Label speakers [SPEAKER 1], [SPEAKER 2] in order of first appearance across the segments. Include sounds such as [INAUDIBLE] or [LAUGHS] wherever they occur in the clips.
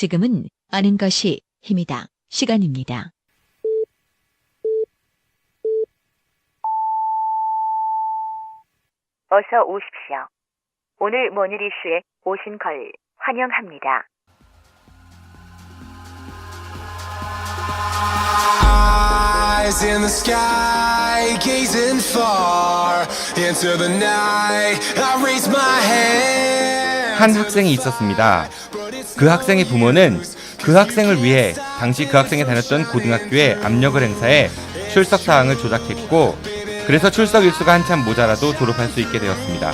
[SPEAKER 1] 지금은 아는 것이 힘이다. 시간입니다.
[SPEAKER 2] 어서 오십시오. 오늘 모닝 이슈에 오신 걸 환영합니다.
[SPEAKER 3] Eyes in the sky, gazing far into the night. I raise my hand.
[SPEAKER 4] 한 학생이 있었습니다. 그 학생의 부모는 그 학생을 위해 당시 그 학생이 다녔던 고등학교에 압력을 행사해 출석 사항을 조작했고 그래서 출석 일수가 한참 모자라도 졸업할 수 있게 되었습니다.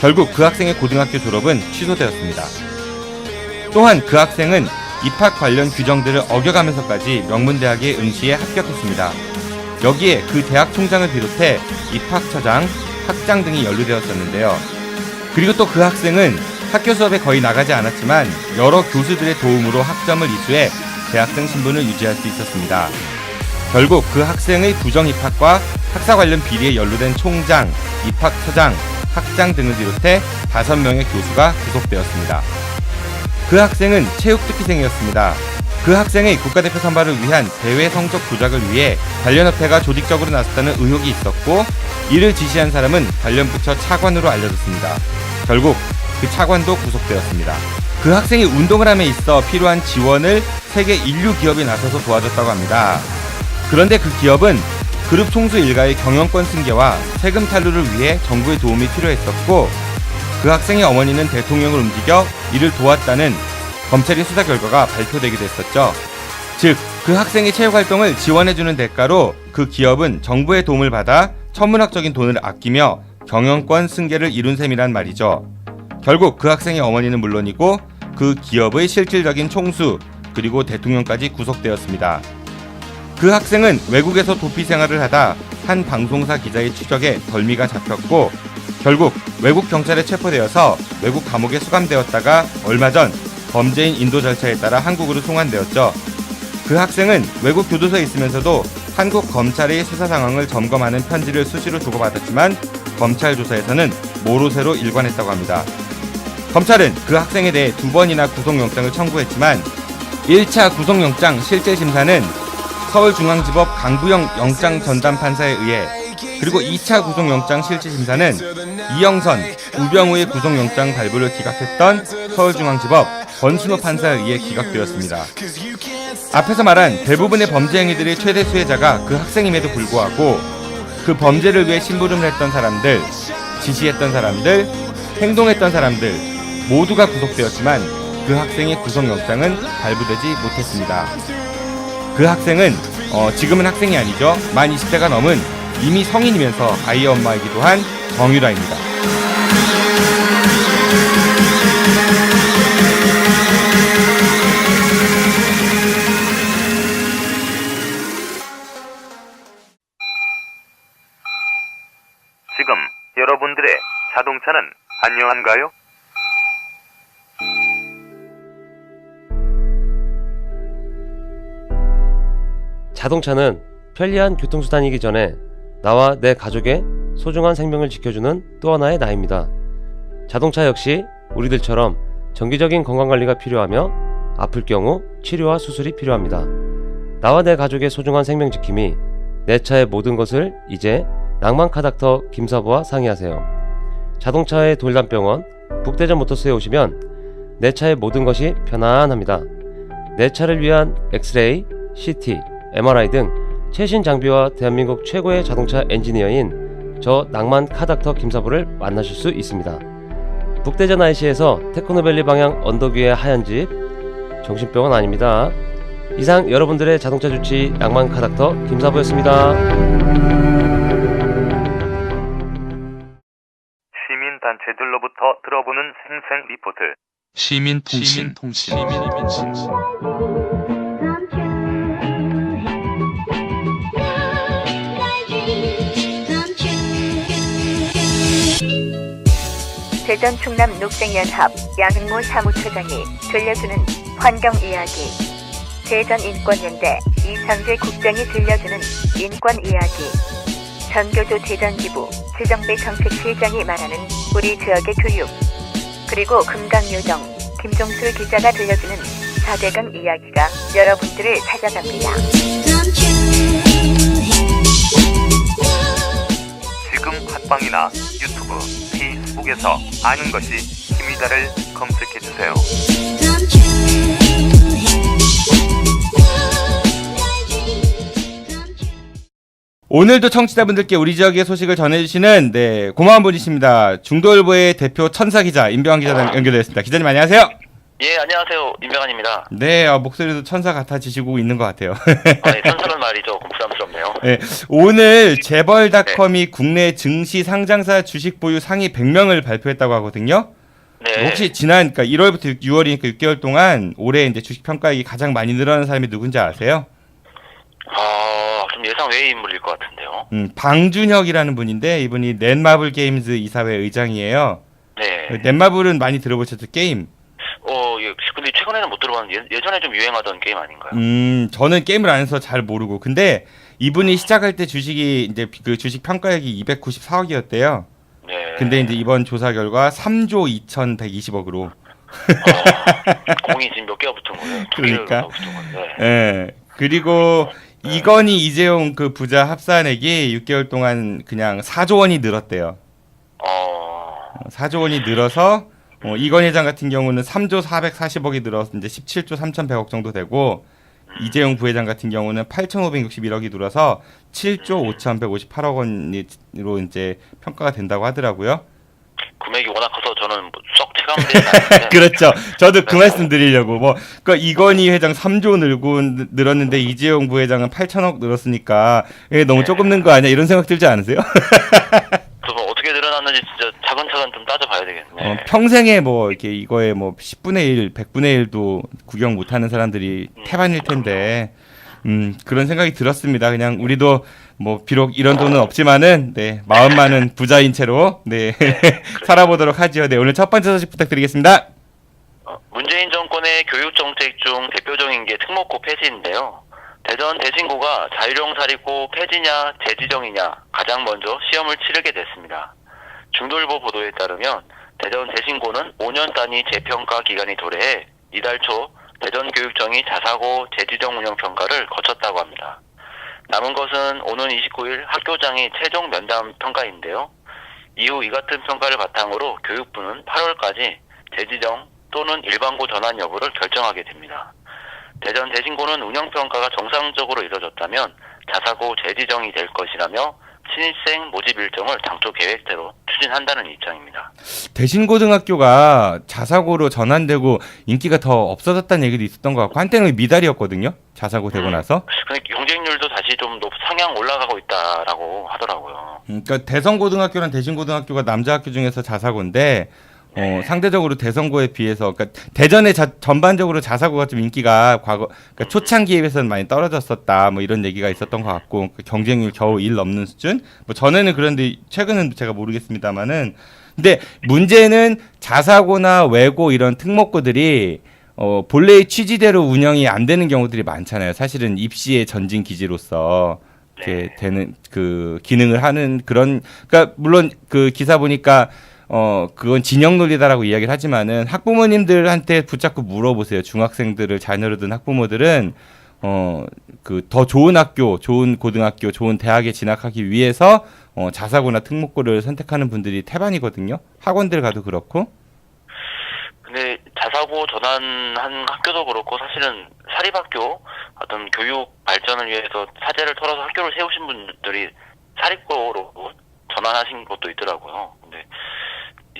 [SPEAKER 4] 결국 그 학생의 고등학교 졸업은 취소되었습니다. 또한 그 학생은 입학 관련 규정들을 어겨가면서까지 명문대학의 응시에 합격했습니다. 여기에 그 대학 총장을 비롯해 입학처장, 학장 등이 연루되었었는데요. 그리고 또 그 학생은 학교 수업에 거의 나가지 않았지만 여러 교수들의 도움으로 학점을 이수해 대학생 신분을 유지할 수 있었습니다. 결국 그 학생의 부정 입학과 학사 관련 비리에 연루된 총장, 입학처장, 학장 등을 비롯해 다섯 명의 교수가 구속되었습니다. 그 학생은 체육 특기생이었습니다. 그 학생의 국가대표 선발을 위한 대회 성적 조작을 위해 관련협회가 조직적으로 나섰다는 의혹이 있었고 이를 지시한 사람은 관련 부처 차관으로 알려졌습니다. 결국 그 차관도 구속되었습니다. 그 학생이 운동을 함에 있어 필요한 지원을 세계 인류 기업이 나서서 도와줬다고 합니다. 그런데 그 기업은 그룹 총수 일가의 경영권 승계와 세금 탈루를 위해 정부의 도움이 필요했었고 그 학생의 어머니는 대통령을 움직여 이를 도왔다는 검찰의 수사 결과가 발표되기도 했었죠. 즉, 그 학생의 체육 활동을 지원해주는 대가로 그 기업은 정부의 도움을 받아 천문학적인 돈을 아끼며 경영권 승계를 이룬 셈이란 말이죠. 결국 그 학생의 어머니는 물론이고 그 기업의 실질적인 총수 그리고 대통령까지 구속되었습니다. 그 학생은 외국에서 도피 생활을 하다 한 방송사 기자의 추적에 덜미가 잡혔고 결국 외국 경찰에 체포되어서 외국 감옥에 수감되었다가 얼마 전 범죄인 인도 절차에 따라 한국으로 송환되었죠. 그 학생은 외국 교도소에 있으면서도 한국 검찰의 수사 상황을 점검하는 편지를 수시로 주고받았지만 검찰 조사에서는 모로세로 일관했다고 합니다. 검찰은 그 학생에 대해 두 번이나 구속영장을 청구했지만 1차 구속영장 실질 심사는 서울중앙지법 강부영 영장 전담 판사에 의해 그리고 2차 구속영장 실질 심사는 이영선, 우병우의 구속영장 발부를 기각했던 서울중앙지법 권순호 판사에 의해 기각되었습니다. 앞에서 말한 대부분의 범죄 행위들의 최대 수혜자가 그 학생임에도 불구하고 그 범죄를 위해 심부름을 했던 사람들, 지시했던 사람들, 행동했던 사람들 모두가 구속되었지만 그 학생의 구속 영장은 발부되지 못했습니다. 그 학생은 어, 지금은 학생이 아니죠. 만 20대가 넘은 이미 성인이면서 아이의 엄마이기도 한 정유라입니다.
[SPEAKER 5] 지금 여러분들의 자동차는 안녕한가요?
[SPEAKER 6] 자동차는 편리한 교통수단이기 전에 나와 내 가족의 소중한 생명을 지켜주는 또 하나의 나입니다. 자동차 역시 우리들처럼 정기적인 건강관리가 필요하며 아플 경우 치료와 수술이 필요합니다. 나와 내 가족의 소중한 생명 지킴이 내 차의 모든 것을 이제 낭만카 닥터 김사부와 상의하세요. 자동차의 돌담병원 북대전 모터스에 오시면 내 차의 모든 것이 편안합니다. 내 차를 위한 엑스레이, CT, MRI 등 최신 장비와 대한민국 최고의 자동차 엔지니어인 저 낭만 카닥터 김사부를 만나실 수 있습니다. 북대전 IC에서 테크노밸리 방향 언덕 위의 하얀 집 정신병원 아닙니다. 이상 여러분들의 자동차 주치 낭만 카닥터 김사부였습니다.
[SPEAKER 5] 시민단체들로부터 들어보는 생생 리포트.
[SPEAKER 7] 시민통신
[SPEAKER 2] 대전 충남 녹색연합 양흥모 사무처장이 들려주는 환경 이야기. 대전 인권연대 이상재 국장이 들려주는 인권 이야기. 전교조 대전지부 지정배 정책실장이 말하는 우리 지역의 교육. 그리고 금강요정 김종술 기자가 들려주는 4대강 이야기가 여러분들을 찾아갑니다.
[SPEAKER 5] 지금 팟빵이나 유튜브, 페이스북에서 아는 것이 힘이다를 검색해 주세요.
[SPEAKER 4] 오늘도 청취자분들께 우리 지역의 소식을 전해주시는 네 고마운 분이십니다. 중도일보의 대표 천사 기자 임병환 기자 연결되었습니다. 기자님 안녕하세요.
[SPEAKER 8] 예, 안녕하세요. 임병환입니다.
[SPEAKER 4] 네 어, 목소리도 천사 같아지시고 있는 것 같아요. [LAUGHS]
[SPEAKER 8] 아, 예, 선수는 말이 조금 부담스럽네요.
[SPEAKER 4] 네, 오늘 재벌닷컴이 국내 증시 상장사 주식 보유 상위 100명을 발표했다고 하거든요.
[SPEAKER 8] 네.
[SPEAKER 4] 혹시 지난 그러니까 1월부터 6월이니까 6개월 동안 올해 이제 주식 평가액이 가장 많이 늘어난 사람이 누군지 아세요?
[SPEAKER 8] 아, 좀 예상 외의 인물일 것 같은데요.
[SPEAKER 4] 음, 방준혁이라는 분인데 이분이 넷마블 게임즈 이사회 의장이에요.
[SPEAKER 8] 네.
[SPEAKER 4] 넷마블은 많이 들어보셨죠 게임?
[SPEAKER 8] 어, 예, 근데 최근에는 못 들어봤는데 예, 예전에 좀 유행하던 게임 아닌가요?
[SPEAKER 4] 음, 저는 게임을 안 해서 잘 모르고. 근데 이분이 시작할 때 주식이 이제 그 주식 평가액이 294억이었대요.
[SPEAKER 8] 네.
[SPEAKER 4] 근데 이제 이번 조사 결과 3조 2,120억으로.
[SPEAKER 8] 어, 공이 지금 몇 개가 붙은 거예요? 두
[SPEAKER 4] 그러니까.
[SPEAKER 8] 붙은 건데.
[SPEAKER 4] 예. 그리고 이건희 이재용 그 부자 합산액이 6개월 동안 그냥 4조 원이 늘었대요.
[SPEAKER 8] 어,
[SPEAKER 4] 4조 원이 늘어서 어, 이건 회장 같은 경우는 3조 440억이 늘어서 이제 17조 3,100억 정도 되고 이재용 부회장 같은 경우는 8,561억이 늘어서 7조 5,158억 원으로 이제 평가가 된다고 하더라고요.
[SPEAKER 8] 금액이 워낙 커서 저는 뭐썩 체감되지 않는데. [LAUGHS]
[SPEAKER 4] 그렇죠. 저도 그 말씀 드리려고 뭐 그러니까 이건희 회장 3조 늘고 늘- 늘었는데 이재용 부회장은 8천억 늘었으니까 이게 너무 조금 는 거 아니야 이런 생각 들지 않으세요? [LAUGHS]
[SPEAKER 8] 늘어났는지 진짜 차근차근 좀 따져봐야 되겠네.
[SPEAKER 4] 어, 평생에 뭐 이렇게 이거에 뭐 10분의 1, 100분의 1도 구경 못하는 사람들이 태반일 텐데 음 그런 생각이 들었습니다. 그냥 우리도 뭐 비록 이런 돈은 없지만은 네 마음만은 부자인 채로 네 [LAUGHS] 살아보도록 하지요. 네 오늘 첫 번째 소식 부탁드리겠습니다.
[SPEAKER 8] 어, 문재인 정권의 교육 정책 중 대표적인 게 특목고 폐지인데요. 대전 대신고가 자율형 사립고 폐지냐 재지정이냐 가장 먼저 시험을 치르게 됐습니다. 중돌보 보도에 따르면 대전 대신고는 5년 단위 재평가 기간이 도래해 이달 초 대전교육청이 자사고 재지정 운영 평가를 거쳤다고 합니다. 남은 것은 오는 29일 학교장이 최종 면담 평가인데요. 이후 이 같은 평가를 바탕으로 교육부는 8월까지 재지정 또는 일반고 전환 여부를 결정하게 됩니다. 대전 대신고는 운영평가가 정상적으로 이뤄졌다면 자사고 재지정이 될 것이라며 신입생 모집 일정을 당초 계획대로 추진한다는 입장입니다.
[SPEAKER 4] 대신고등학교가 자사고로 전환되고 인기가 더 없어졌다는 얘기도 있었던 것 같고 한때는 미달이었거든요. 자사고 되고
[SPEAKER 8] 음.
[SPEAKER 4] 나서.
[SPEAKER 8] 근데 경쟁률도 다시 좀 높, 상향 올라가고 있다라고 하더라고요.
[SPEAKER 4] 음, 그러니까 대성고등학교랑 대신고등학교가 남자 학교 중에서 자사고인데 어, 상대적으로 대성고에 비해서 그러니까 대전에 자, 전반적으로 자사고가 좀 인기가 과거 그러니까 초창기에 비해서는 많이 떨어졌었다 뭐 이런 얘기가 있었던 것 같고 그러니까 경쟁률 겨우 1 넘는 수준? 뭐 전에는 그런데 최근은 제가 모르겠습니다만은 근데 문제는 자사고나 외고 이런 특목고들이 어, 본래의 취지대로 운영이 안 되는 경우들이 많잖아요. 사실은 입시의 전진 기지로서 이렇게 되는 그 기능을 하는 그런 그러니까 물론 그 기사 보니까 어 그건 진영 논리다라고 이야기를 하지만은 학부모님들한테 붙잡고 물어보세요. 중학생들을 자녀로 둔 학부모들은 어 그 더 좋은 학교, 좋은 고등학교, 좋은 대학에 진학하기 위해서 어 자사고나 특목고를 선택하는 분들이 태반이거든요. 학원들 가도 그렇고.
[SPEAKER 8] 근데 자사고 전환한 학교도 그렇고 사실은 사립학교 어떤 교육 발전을 위해서 사재를 털어서 학교를 세우신 분들이 사립고로 전환하신 것도 있더라고요. 근데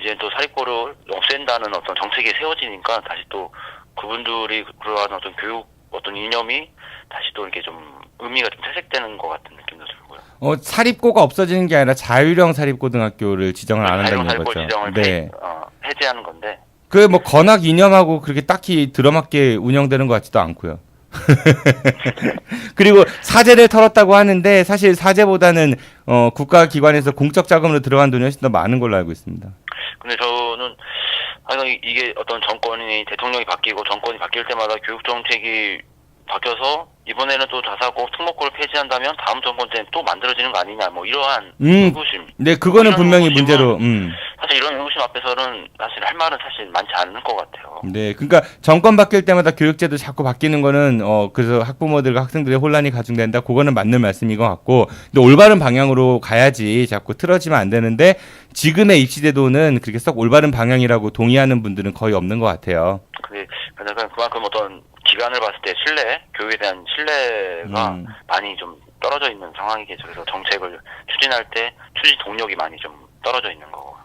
[SPEAKER 8] 이제 또 사립고를 없앤다는 어떤 정책이 세워지니까 다시 또 그분들이 그러한 어떤 교육 어떤 이념이 다시 또 이렇게 좀 의미가 좀 퇴색되는 것 같은 느낌도 들고요.
[SPEAKER 4] 어 사립고가 없어지는 게 아니라 자율형 사립고등학교를 지정을 안 한다는
[SPEAKER 8] 자율
[SPEAKER 4] 거죠.
[SPEAKER 8] 지정을
[SPEAKER 4] 네.
[SPEAKER 8] 폐- 어, 해제하는 건데
[SPEAKER 4] 그 뭐 건학 이념하고 그렇게 딱히 들어맞게 운영되는 것 같지도 않고요. [LAUGHS] 그리고 사제를 털었다고 하는데 사실 사제보다는 어 국가기관에서 공적 자금으로 들어간 돈이 훨씬 더 많은 걸로 알고 있습니다.
[SPEAKER 8] 근데 저는 아니 이게 어떤 정권이 대통령이 바뀌고 정권이 바뀔 때마다 교육 정책이 바뀌어서 이번에는 또 자사고 특목고를 폐지한다면 다음 정권 때는 또 만들어지는 거 아니냐 뭐 이러한
[SPEAKER 4] 음,
[SPEAKER 8] 의구심
[SPEAKER 4] 네 그거는 분명히 문제로 음.
[SPEAKER 8] 사실 이런 의구심 앞에서는 사실 할 말은 사실 많지 않을 것 같아요.
[SPEAKER 4] 네, 그러니까 정권 바뀔 때마다 교육제도 자꾸 바뀌는 거는 어 그래서 학부모들과 학생들의 혼란이 가중된다. 그거는 맞는 말씀인 것 같고, 근데 올바른 방향으로 가야지 자꾸 틀어지면 안 되는데 지금의 입시제도는 그렇게 썩 올바른 방향이라고 동의하는 분들은 거의 없는 것 같아요.
[SPEAKER 8] 근데 약간 그만큼 어떤 기간을 봤을 때 신뢰, 교육에 대한 신뢰가
[SPEAKER 4] 음.
[SPEAKER 8] 많이 좀 떨어져 있는 상황이겠죠. 그래서 정책을 추진할 때 추진 동력이 많이 좀 떨어져 있는 거고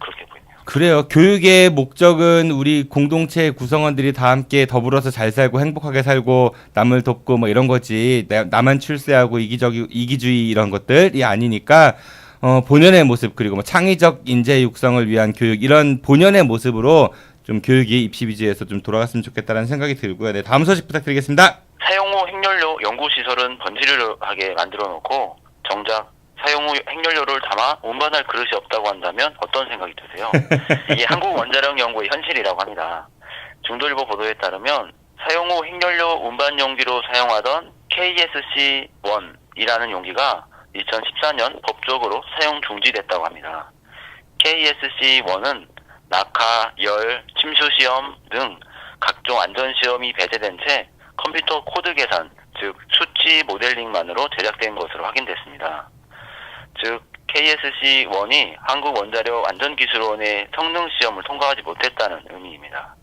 [SPEAKER 8] 그렇게 보이네요.
[SPEAKER 4] 그래요. 교육의 목적은 우리 공동체 구성원들이 다 함께 더불어서 잘 살고 행복하게 살고 남을 돕고 뭐 이런 거지. 나- 나만 출세하고 이기적이 이기주의 이런 것들이 아니니까 어 본연의 모습 그리고 뭐 창의적 인재 육성을 위한 교육 이런 본연의 모습으로 좀 교육이 입시 비지에서 좀 돌아갔으면 좋겠다라는 생각이 들고요. 네, 다음 소식 부탁드리겠습니다.
[SPEAKER 8] 사용 후 핵연료 연구시설은 번지르르하게 만들어 놓고 정작 사용 후 핵연료를 담아 운반할 그릇이 없다고 한다면 어떤 생각이 드세요? [LAUGHS] 이게 한국 원자력 연구의 현실이라고 합니다. 중도일보 보도에 따르면 사용 후 핵연료 운반 용기로 사용하던 KSC-1이라는 용기가 2014년 법적으로 사용 중지됐다고 합니다. KSC-1은 낙하, 열, 침수 시험 등 각종 안전 시험이 배제된 채 컴퓨터 코드 계산, 즉 수치 모델링만으로 제작된 것으로 확인됐습니다. 즉 KSC-1이 한국원자력 안전기술원의 성능 시험을 통과하지 못했다는 의미입니다.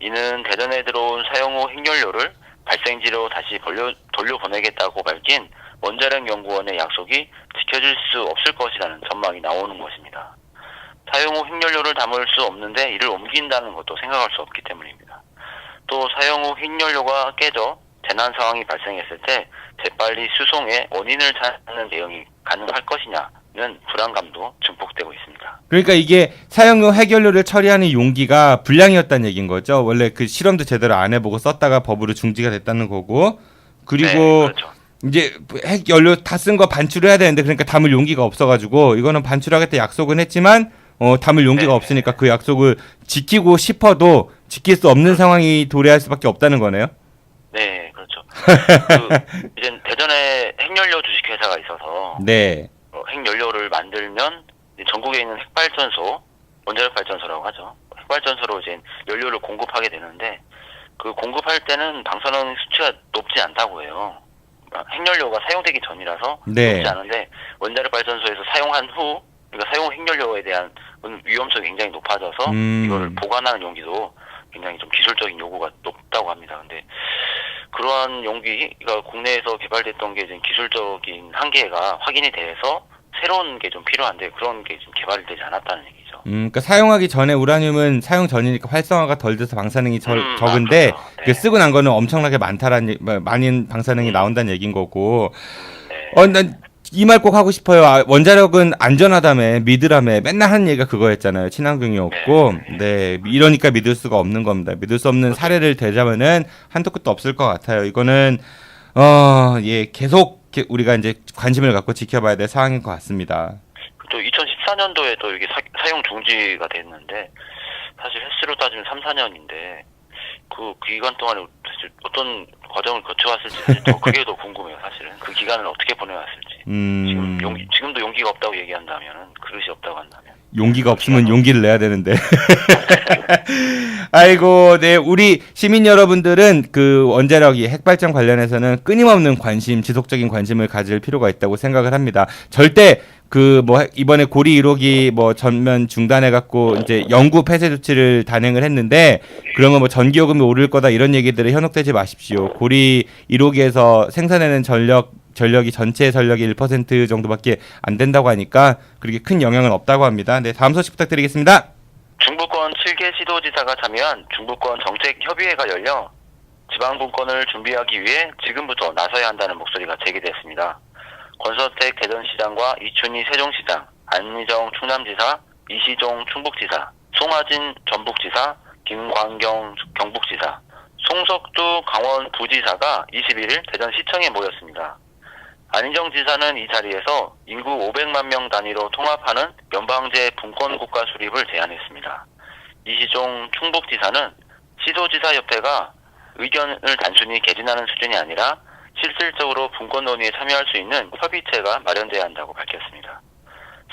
[SPEAKER 8] 이는 대전에 들어온 사용 후 핵연료를 발생지로 다시 돌려, 돌려보내겠다고 밝힌 원자력 연구원의 약속이 지켜질 수 없을 것이라는 전망이 나오는 것입니다. 사용 후 핵연료를 담을 수 없는데 이를 옮긴다는 것도 생각할 수 없기 때문입니다. 또 사용 후 핵연료가 깨져 재난 상황이 발생했을 때 재빨리 수송해 원인을 찾는 대응이 가능할 것이냐는 불안감도 증폭되고 있습니다.
[SPEAKER 4] 그러니까 이게 사용 후 핵연료를 처리하는 용기가 불량이었다는 얘기인 거죠. 원래 그 실험도 제대로 안 해보고 썼다가 법으로 중지가 됐다는 거고. 그리고
[SPEAKER 8] 네, 그렇죠.
[SPEAKER 4] 이제 핵 연료 다 쓴 거 반출을 해야 되는데 그러니까 담을 용기가 없어가지고 이거는 반출하겠다 약속은 했지만 어 담을 용기가
[SPEAKER 8] 네.
[SPEAKER 4] 없으니까 그 약속을 지키고 싶어도 지킬 수 없는 상황이 도래할 수밖에 없다는 거네요.
[SPEAKER 8] 네, 그렇죠. [LAUGHS] 그 이제 대전에 핵연료 주식회사가 있어서
[SPEAKER 4] 네.
[SPEAKER 8] 어, 핵연료를 만들면 이제 전국에 있는 핵발전소, 원자력 발전소라고 하죠. 핵발전소로 이제 연료를 공급하게 되는데 그 공급할 때는 방사능 수치가 높지 않다고 해요. 아, 핵연료가 사용되기 전이라서
[SPEAKER 4] 네.
[SPEAKER 8] 높지 않은데 원자력 발전소에서 사용한 후 그러니까 사용 후 핵연료에 대한 위험성이 굉장히 높아져서
[SPEAKER 4] 음.
[SPEAKER 8] 이거를 보관하는 용기도 굉장히 좀 기술적인 요구가 높다고 합니다. 근데 그러한 용기가 국내에서 개발됐던 게 이제 기술적인 한계가 확인이 돼서 새로운 게 좀 필요한데 그런 게좀 개발이 되지 않았다는 얘기죠.
[SPEAKER 4] 음, 그러니까 사용하기 전에 우라늄은 사용 전이니까 활성화가 덜 돼서 방사능이 절-
[SPEAKER 8] 음,
[SPEAKER 4] 적은데
[SPEAKER 8] 아, 그렇죠.
[SPEAKER 4] 그
[SPEAKER 8] 네.
[SPEAKER 4] 쓰고 난 거는 엄청나게 많다라는 많은 방사능이
[SPEAKER 8] 음.
[SPEAKER 4] 나온다는 얘기인 거고.
[SPEAKER 8] 네.
[SPEAKER 4] 어, 난 이 말 꼭 하고 싶어요. 아, 원자력은 안전하다며 믿으라며 맨날 하는 얘기가 그거였잖아요. 친환경이 없고. 네, 이러니까 믿을 수가 없는 겁니다. 믿을 수 없는 사례를 대자면은 한도 끝도 없을 것 같아요. 이거는 어, 예, 계속 이렇게 우리가 이제 관심을 갖고 지켜봐야 될 상황인 것 같습니다.
[SPEAKER 8] 또 2014년도에 또 이게 사, 용 중지가 됐는데 사실 횟수로 따지면 3, 4년인데 그 기간 동안에 사실 어떤 과정을 거쳐왔을지 더 그게 더 궁금해요. 사실은 그 기간을 어떻게 보내왔을지.
[SPEAKER 4] 음,
[SPEAKER 8] 지금 용기, 지금도 용기가 없다고 얘기한다면은 그릇이 없다고 한다면
[SPEAKER 4] 용기가 없으면 용기를 내야 되는데. [LAUGHS] 아이고, 네, 우리 시민 여러분들은 그 원자력이 핵발전 관련해서는 끊임없는 관심, 지속적인 관심을 가질 필요가 있다고 생각을 합니다. 절대 그 뭐 이번에 고리 1호기 뭐 전면 중단해 갖고 이제 영구 폐쇄 조치를 단행을 했는데 그러면 뭐 전기요금이 오를 거다 이런 얘기들에 현혹되지 마십시오. 고리 1호기에서 생산하는 전력 전력이 전체 전력의 1% 정도밖에 안 된다고 하니까 그렇게 큰 영향은 없다고 합니다. 네, 다음 소식 부탁드리겠습니다.
[SPEAKER 8] 중부권 7개 시도지사가 참여한 중부권 정책협의회가 열려 지방분권을 준비하기 위해 지금부터 나서야 한다는 목소리가 제기됐습니다. 권서택 대전시장과 이춘희 세종시장, 안미정 충남지사, 이시종 충북지사, 송하진 전북지사, 김광경 경북지사, 송석두 강원 부지사가 21일 대전시청에 모였습니다. 안희정 지사는 이 자리에서 인구 500만 명 단위로 통합하는 연방제 분권 국가 수립을 제안했습니다. 이시종 충북지사는 시도지사협회가 의견을 단순히 개진하는 수준이 아니라 실질적으로 분권 논의에 참여할 수 있는 협의체가 마련돼야 한다고 밝혔습니다.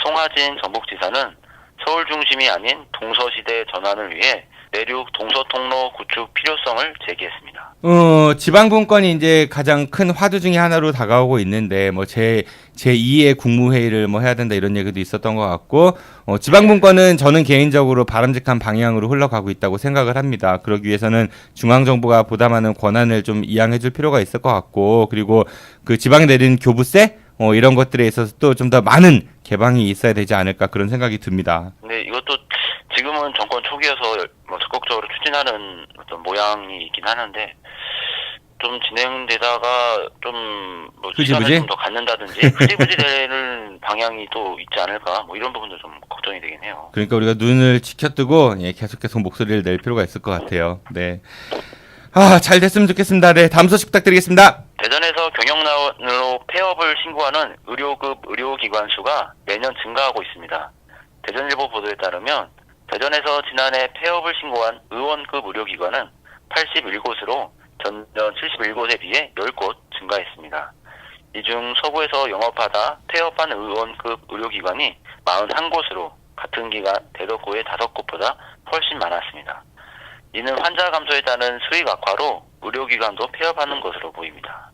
[SPEAKER 8] 송하진 전북지사는 서울 중심이 아닌 동서시대 전환을 위해 내륙 동서 통로 구축 필요성을 제기했습니다.
[SPEAKER 4] 어, 지방분권이 이제 가장 큰 화두 중에 하나로 다가오고 있는데 뭐제 제 2의 국무회의를 뭐 해야 된다 이런 얘기도 있었던 것 같고 어, 지방분권은 저는 개인적으로 바람직한 방향으로 흘러가고 있다고 생각을 합니다. 그러기 위해서는 중앙 정부가 보다 많은 권한을 좀 이양해줄 필요가 있을 것 같고 그리고 그 지방에 내린 교부세 어, 이런 것들에 있어서 또 좀 더 많은 개방이 있어야 되지 않을까 그런 생각이 듭니다.
[SPEAKER 8] 근데 이것도 지금은 정권 초기여서 뭐 적극적으로 추진하는 어떤 모양이 있긴 하는데 좀 진행되다가 좀뭐? 시간을 좀 더 갖는다든지 흐지부지 되는 [LAUGHS] 방향이 또 있지 않을까 뭐 이런 부분도 좀 걱정이 되긴 해요.
[SPEAKER 4] 그러니까 우리가 눈을 지켜뜨고 예, 계속 계속 목소리를 낼 필요가 있을 것 같아요. 네. 아, 잘 됐으면 좋겠습니다. 네, 다음 소식 부탁드리겠습니다.
[SPEAKER 8] 대전에서 경영난으로 폐업을 신고하는 의료급 의료기관 수가 매년 증가하고 있습니다. 대전일보 보도에 따르면 대전에서 지난해 폐업을 신고한 의원급 의료기관은 81곳으로 전년 71곳에 비해 10곳 증가했습니다. 이 중 서구에서 영업하다 폐업한 의원급 의료기관이 41곳으로 같은 기간 대덕구의 5곳보다 훨씬 많았습니다. 이는 환자 감소에 따른 수익 악화로 의료기관도 폐업하는 것으로 보입니다.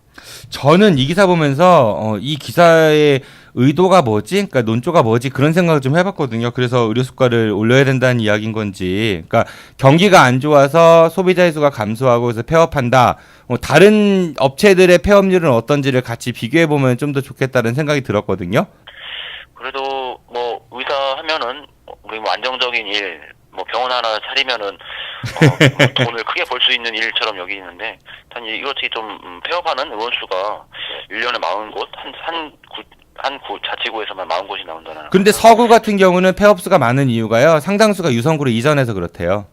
[SPEAKER 4] 저는 이 기사 보면서 어, 이 기사의 의도가 뭐지? 그러니까 논조가 뭐지? 그런 생각을 좀 해봤거든요. 그래서 의료 수가를 올려야 된다는 이야기인 건지, 그러니까 경기가 안 좋아서 소비자의 수가 감소하고 그래서 폐업한다. 어, 다른 업체들의 폐업률은 어떤지를 같이 비교해 보면 좀 더 좋겠다는 생각이 들었거든요.
[SPEAKER 8] 그래도 뭐 의사 하면은 우리 뭐 안정적인 일, 뭐 병원 하나 차리면은 어, 뭐 [LAUGHS] 돈을 크게 벌 수 있는 일처럼 여기는데 단 이것이 좀 음, 폐업하는 의원 수가 1년에 40곳 한 한 구 한 자치구에서만 40곳이 나온다는
[SPEAKER 4] 근데 서구 같은 경우는 폐업수가 많은 이유가요. 상당수가 유성구로 이전해서 그렇대요.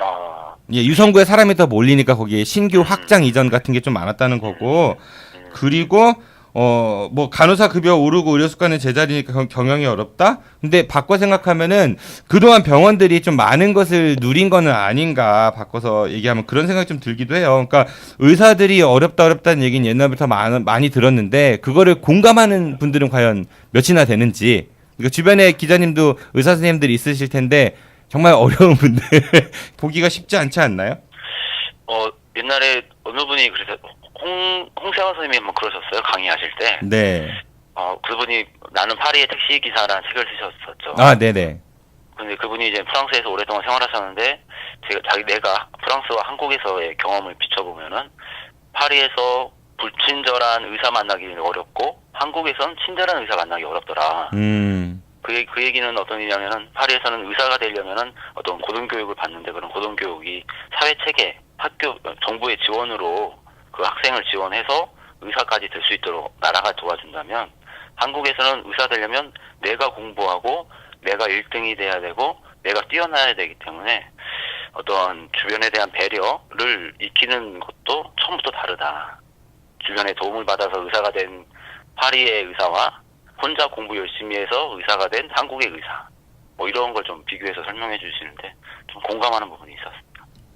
[SPEAKER 8] 아,
[SPEAKER 4] 예, 유성구에 사람이 더 몰리니까 거기에 신규 확장 이전 같은 게 좀 많았다는 거고. 그리고 어 뭐 간호사 급여 오르고 의료 수가는 제자리니까 경- 경영이 어렵다. 근데 바꿔 생각하면은 그동안 병원들이 좀 많은 것을 누린 거는 아닌가 바꿔서 얘기하면 그런 생각이 좀 들기도 해요. 그러니까 의사들이 어렵다 어렵다는 얘기는 옛날부터 많, 많이 들었는데 그거를 공감하는 분들은 과연 몇이나 되는지. 그러니까 주변에 기자님도 의사 선생님들이 있으실 텐데 정말 어려운 분들 [LAUGHS] 보기가 쉽지 않지 않나요?
[SPEAKER 8] 어 옛날에 어느 분이 그래서 홍 홍세화 선생님이 한번 그러셨어요 강의하실 때.
[SPEAKER 4] 네.
[SPEAKER 8] 어 그분이 나는 파리의 택시 기사라는 책을 쓰셨었죠.
[SPEAKER 4] 아, 네네.
[SPEAKER 8] 근데 그분이 이제 프랑스에서 오랫동안 생활하셨는데 제가 자기 내가 프랑스와 한국에서의 경험을 비춰보면은 파리에서 불친절한 의사 만나기 어렵고 한국에선 친절한 의사 만나기 어렵더라.
[SPEAKER 4] 음,
[SPEAKER 8] 그, 그 얘기는 어떤 의미냐면은 파리에서는 의사가 되려면은 어떤 고등교육을 받는데 그런 고등교육이 사회 체계, 학교, 정부의 지원으로 그 학생을 지원해서 의사까지 될 수 있도록 나라가 도와준다면 한국에서는 의사 되려면 내가 공부하고 내가 1등이 돼야 되고 내가 뛰어나야 되기 때문에 어떤 주변에 대한 배려를 익히는 것도 처음부터 다르다. 주변에 도움을 받아서 의사가 된 파리의 의사와 혼자 공부 열심히 해서 의사가 된 한국의 의사. 뭐 이런 걸 좀 비교해서 설명해 주시는데 좀 공감하는 부분이 있었습니다.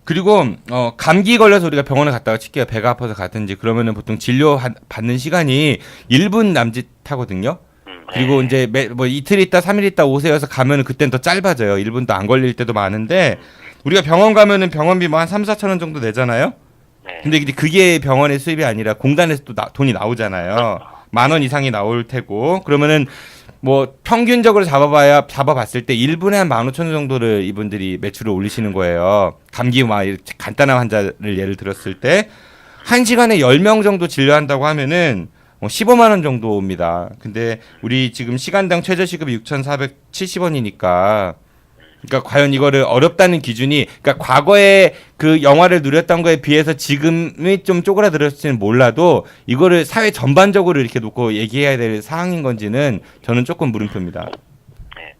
[SPEAKER 4] 그리고 어 감기 걸려서 우리가 병원에 갔다가 칠게요. 배가 아파서 갔든지 그러면은 보통 진료 하- 받는 시간이 1분 남짓 하거든요.
[SPEAKER 8] 음,
[SPEAKER 4] 그리고
[SPEAKER 8] 네.
[SPEAKER 4] 이제 매, 뭐 이틀 있다 3일 있다 오세요서 가면은 그땐 더 짧아져요. 1분도 안 걸릴 때도 많은데 우리가 병원 가면은 병원비 뭐 한 3, 4천 원 정도 내잖아요.
[SPEAKER 8] 네.
[SPEAKER 4] 근데 이제 그게 병원의 수입이 아니라 공단에서 또 나- 돈이 나오잖아요. 만 원 이상이 나올 테고 그러면은 뭐 평균적으로 잡아봐야 잡아봤을 때 1분에 한 15,000원 정도를 이분들이 매출을 올리시는 거예요. 감기 막 이렇게 간단한 환자를 예를 들었을 때 1시간에 10명 정도 진료한다고 하면은 뭐 15만 원 정도입니다. 근데 우리 지금 시간당 최저 시급이 6,470원이니까 그러니까 과연 이거를 어렵다는 기준이 그러니까 과거에 그 영화를 누렸던 거에 비해서 지금이 좀 쪼그라들었을지는 몰라도 이거를 사회 전반적으로 이렇게 놓고 얘기해야 될 사항인 건지는 저는 조금 물음표입니다.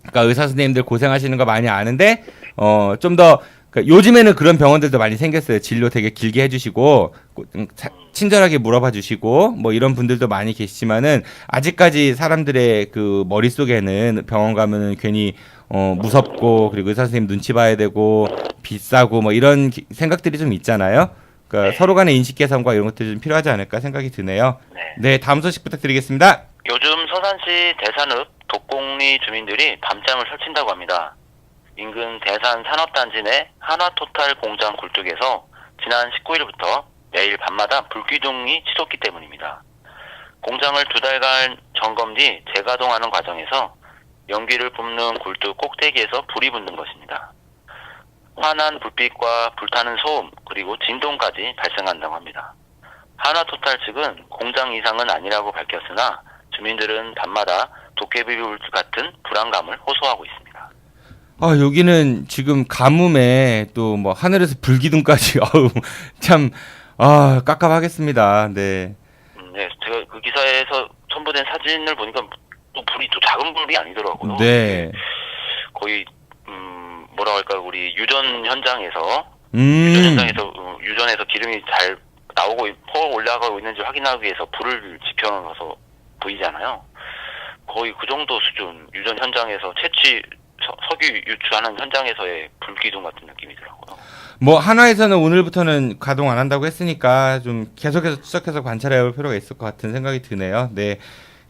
[SPEAKER 4] 그러니까 의사 선생님들 고생하시는 거 많이 아는데 어좀더 그러니까 요즘에는 그런 병원들도 많이 생겼어요. 진료 되게 길게 해주시고 고- 음, 차- 친절하게 물어봐 주시고 뭐 이런 분들도 많이 계시지만은 아직까지 사람들의 그 머릿속에는 병원 가면은 괜히 어 무섭고 그리고 의사 선생님 눈치 봐야 되고 비싸고 뭐 이런 기- 생각들이 좀 있잖아요. 그러니까
[SPEAKER 8] 네.
[SPEAKER 4] 서로 간의 인식 개선과 이런 것들이 좀 필요하지 않을까 생각이 드네요.
[SPEAKER 8] 네.
[SPEAKER 4] 네, 다음 소식 부탁드리겠습니다.
[SPEAKER 8] 요즘 서산시 대산읍 독고 목공리 주민들이 밤잠을 설친다고 합니다. 인근 대산 산업단지 내 한화토탈 공장 굴뚝에서 지난 19일부터 매일 밤마다 불기둥이 치솟기 때문입니다. 공장을 두 달간 점검 뒤 재가동하는 과정에서 연기를 뿜는 굴뚝 꼭대기에서 불이 붙는 것입니다. 환한 불빛과 불타는 소음 그리고 진동까지 발생한다고 합니다. 하나토탈 측은 공장 이상은 아니라고 밝혔으나 주민들은 밤마다 도깨비 불 같은 불안감을 호소하고 있습니다.
[SPEAKER 4] 아 여기는 지금 가뭄에 또 뭐 하늘에서 불기둥까지 [LAUGHS] 어우 참 아 깝깝하겠습니다. 네.
[SPEAKER 8] 음, 네, 제가 그 기사에서 첨부된 사진을 보니까 또 불이 또 작은 불이 아니더라고요.
[SPEAKER 4] 네.
[SPEAKER 8] 거의 음 뭐라 할까 우리 유전 현장에서 유전
[SPEAKER 4] 음.
[SPEAKER 8] 현장에서 어, 유전에서 기름이 잘 나오고 있- 퍼 올라가고 있는지 확인하기 위해서 불을 지펴놓아서 보이잖아요. 거의 그 정도 수준 유전 현장에서 채취 서, 석유 유출하는 현장에서의 불기둥 같은 느낌이더라고요.
[SPEAKER 4] 뭐 한화에서는 오늘부터는 가동 안 한다고 했으니까 좀 계속해서 추적해서 관찰해 볼 필요가 있을 것 같은 생각이 드네요. 네.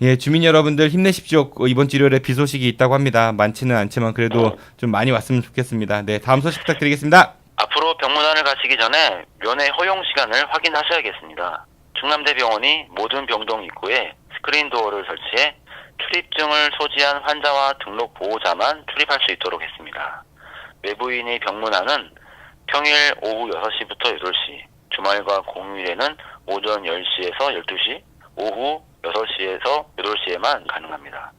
[SPEAKER 4] 예, 주민 여러분들 힘내십시오. 어, 이번 주 일요일에 비 소식이 있다고 합니다. 많지는 않지만 그래도 좀 많이 왔으면 좋겠습니다. 네, 다음 소식 부탁드리겠습니다.
[SPEAKER 8] 앞으로 병문안을 가시기 전에 면회 허용 시간을 확인하셔야겠습니다. 충남대병원이 모든 병동 입구에 스크린 도어를 설치해 출입증을 소지한 환자와 등록 보호자만 출입할 수 있도록 했습니다. 외부인의 병문안은 평일 오후 6시부터 8시, 주말과 공휴일에는 오전 10시에서 12시, 오후 6시에서 8시에만 가능합니다.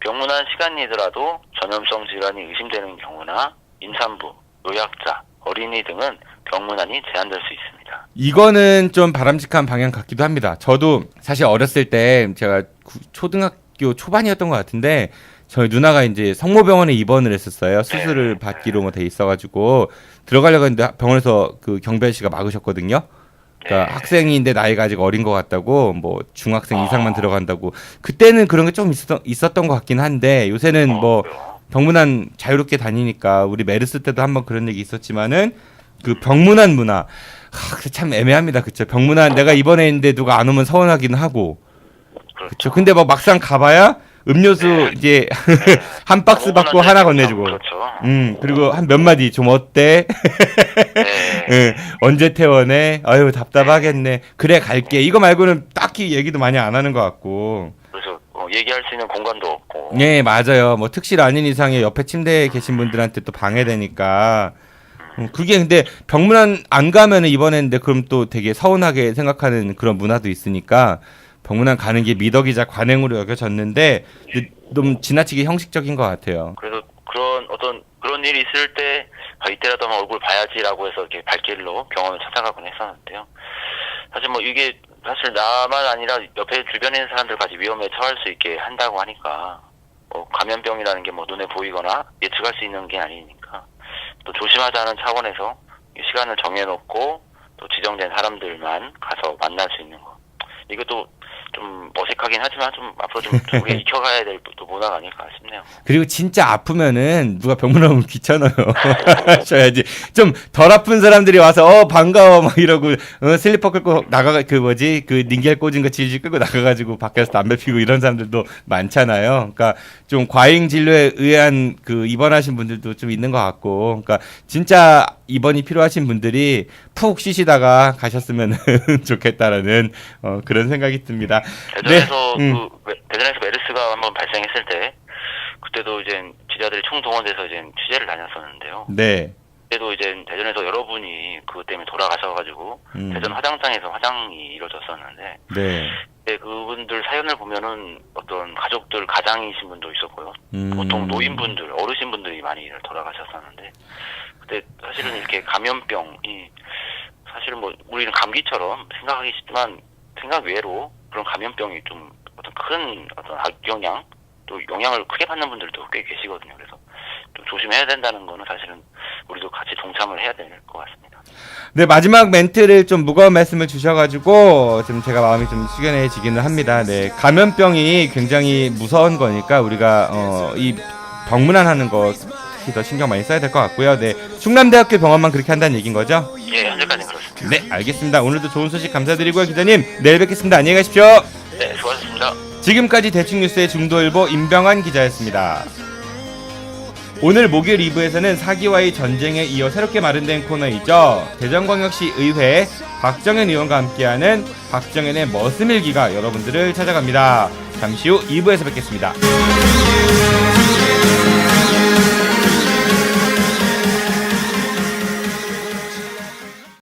[SPEAKER 8] 병문안 시간이더라도 전염성 질환이 의심되는 경우나 임산부, 노약자, 어린이 등은 병문안이 제한될 수 있습니다.
[SPEAKER 4] 이거는 좀 바람직한 방향 같기도 합니다. 저도 사실 어렸을 때 제가 구- 초등학교 초반이었던 것 같은데 저희 누나가 이제 성모병원에 입원을 했었어요. 수술을 받기로 뭐돼 있어가지고 들어가려고 했는데 병원에서 그 경별 씨가 막으셨거든요. 그러니까
[SPEAKER 8] 네.
[SPEAKER 4] 학생인데 나이가 아직 어린 것 같다고 뭐 중학생 이상만 들어간다고 그때는 그런 게 좀 있었던, 있었던 것 같긴 한데 요새는 뭐
[SPEAKER 8] 그래요?
[SPEAKER 4] 병문안 자유롭게 다니니까 우리 메르스 때도 한번 그런 얘기 있었지만은 그 병문안 문화 하, 그참 애매합니다. 그쵸? 병문안 내가 입원해 있는데 누가 안 오면 서운하기는 하고 그쵸? 근데 뭐 막상 가봐야 음료수 이제 한 박스 받고 하나
[SPEAKER 8] 장
[SPEAKER 4] 건네주고
[SPEAKER 8] 그렇죠.
[SPEAKER 4] 음 그리고 한 몇 마디 좀 어때?
[SPEAKER 8] 네.
[SPEAKER 4] 예, 언제 퇴원해? 아유 답답하겠네. 그래 갈게. 이거 말고는 딱히 얘기도 많이 안 하는 것 같고.
[SPEAKER 8] 그래서 어, 얘기할 수 있는 공간도 없고.
[SPEAKER 4] 예, 맞아요. 뭐 특실 아닌 이상에 옆에 침대에 계신 분들한테 또 방해되니까. 음, 그게 근데 병문안 안 가면은 입원했는데 그럼 또 되게 서운하게 생각하는 그런 문화도 있으니까 병문안 가는 게 미덕이자 관행으로 여겨졌는데 근데 좀 지나치게 형식적인 것 같아요.
[SPEAKER 8] 그래서 그런 어떤 그런 일이 있을 때 아, 이때라도 한번 얼굴 봐야지라고 해서 이렇게 발길로 병원을 찾아가곤 했었는데요. 사실 뭐 이게 사실 나만 아니라 옆에 주변에 있는 사람들까지 위험에 처할 수 있게 한다고 하니까 뭐 감염병이라는 게 뭐 눈에 보이거나 예측할 수 있는 게 아니니까 또 조심하자는 차원에서 이 시간을 정해놓고 또 지정된 사람들만 가서 만날 수 있는 거 이것도 좀 어색하긴 하지만 좀 앞으로 좀 우리가 [LAUGHS] 익혀가야 될 또 문화가 아닐까 싶네요.
[SPEAKER 4] 그리고 진짜 아프면은 누가 병문안 오면 귀찮아요. [LAUGHS] 하셔야지. 좀 덜 아픈 사람들이 와서 어 반가워 막 이러고 어, 슬리퍼 끌고 나가 그 뭐지 그 닌겔 꽂은 거 질질 끌고 나가가지고 밖에서 담배 피고 이런 사람들도 많잖아요. 그러니까 좀 과잉 진료에 의한 그 입원하신 분들도 좀 있는 것 같고, 그러니까 진짜 입원이 필요하신 분들이 푹 쉬시다가 가셨으면 [LAUGHS] 좋겠다라는 어, 그런 생각이 듭니다.
[SPEAKER 8] 대전에서
[SPEAKER 4] 네, 음.
[SPEAKER 8] 그 메- 대전에서 메르스가 한번 발생했을 때 그때도 이제 기자들이 총동원돼서 이제 취재를 다녔었는데요.
[SPEAKER 4] 네.
[SPEAKER 8] 그때도 이제 대전에서 여러분이 그것 때문에 돌아가셔가지고
[SPEAKER 4] 음.
[SPEAKER 8] 대전 화장장에서 화장이 이루어졌었는데
[SPEAKER 4] 네.
[SPEAKER 8] 그때 그분들 사연을 보면은 어떤 가족들 가장이신 분도 있었고요.
[SPEAKER 4] 음.
[SPEAKER 8] 보통 노인분들, 어르신분들이 많이 돌아가셨었는데 그때 사실은 이렇게 감염병이 사실은 뭐 우리는 감기처럼 생각하기 쉽지만 생각 외로 그런 감염병이 좀 어떤 큰 어떤 악영향 또 영향을 크게 받는 분들도 꽤 계시거든요. 그래서 좀 조심해야 된다는 거는 사실은 우리도 같이 동참을 해야 될 것 같습니다.
[SPEAKER 4] 네 마지막 멘트를 좀 무거운 말씀을 주셔가지고 좀 제가 마음이 좀 숙연해지기는 합니다. 네 감염병이 굉장히 무서운 거니까 우리가 어, 이 병문안 하는 거 특히 더 신경 많이 써야 될 것 같고요. 네 충남대학교 병원만 그렇게 한다는 얘기인 거죠?
[SPEAKER 8] 예,
[SPEAKER 4] 네 알겠습니다. 오늘도 좋은 소식 감사드리고요, 기자님 내일 뵙겠습니다. 안녕히 가십시오.
[SPEAKER 8] 네, 수고하셨습니다.
[SPEAKER 4] 지금까지 대충뉴스의 중도일보 임병환 기자였습니다. 오늘 목요일 2부에서는 사기와의 전쟁에 이어 새롭게 마련된 코너이죠. 대전광역시 의회 박정현 의원과 함께하는 박정현의 머스밀기가 여러분들을 찾아갑니다. 잠시 후 2부에서 뵙겠습니다.